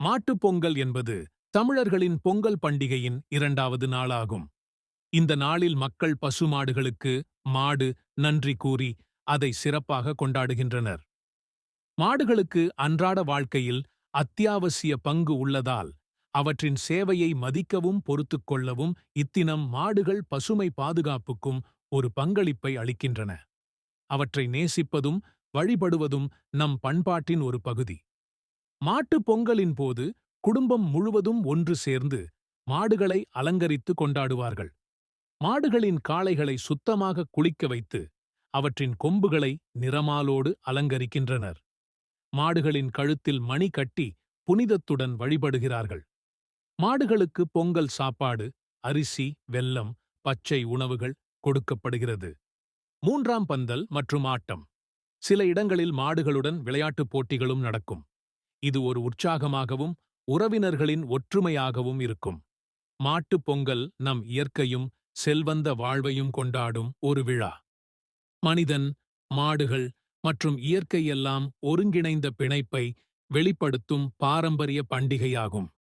மாட்டுப் பொங்கல் என்பது தமிழர்களின் பொங்கல் பண்டிகையின் இரண்டாவது நாளாகும். இந்த நாளில் மக்கள் பசுமாடுகளுக்கு மாடு நன்றி கூறி அதை சிறப்பாக கொண்டாடுகின்றனர். மாடுகளுக்கு அன்றாட வாழ்க்கையில் அத்தியாவசிய பங்கு உள்ளதால் அவற்றின் சேவையை மதிக்கவும் பொறுத்துக் கொள்ளவும் இத்தினம் மாடுகள் பசுமை பாதுகாப்புக்கும் ஒரு பங்களிப்பை அளிக்கின்றன. அவற்றை நேசிப்பதும் வழிபடுவதும் நம் பண்பாட்டின் ஒரு பகுதி. மாட்டுப் பொங்கலின் போது குடும்பம் முழுவதும் ஒன்று சேர்ந்து மாடுகளை அலங்கரித்து கொண்டாடுவார்கள். மாடுகளின் காளைகளை சுத்தமாக குளிக்க வைத்து அவற்றின் கொம்புகளை நிறமாலோடு அலங்கரிக்கின்றனர். மாடுகளின் கழுத்தில் மணி கட்டி புனிதத்துடன் வழிபடுகிறார்கள். மாடுகளுக்கு பொங்கல் சாப்பாடு அரிசி வெல்லம் பச்சை உணவுகள் கொடுக்கப்படுகிறது. மூன்றாம் பந்தல் மற்றும் ஆட்டம். சில இடங்களில் மாடுகளுடன் விளையாட்டுப் போட்டிகளும் நடக்கும். இது ஒரு உற்சாகமாகவும் உறவினர்களின் ஒற்றுமையாகவும் இருக்கும். மாட்டுப் பொங்கல் நம் இயற்கையும் செல்வந்த வாழ்வையும் கொண்டாடும் ஒரு விழா. மனிதன் மாடுகள் மற்றும் இயற்கையெல்லாம் ஒருங்கிணைந்த பிணைப்பை வெளிப்படுத்தும் பாரம்பரிய பண்டிகையாகும்.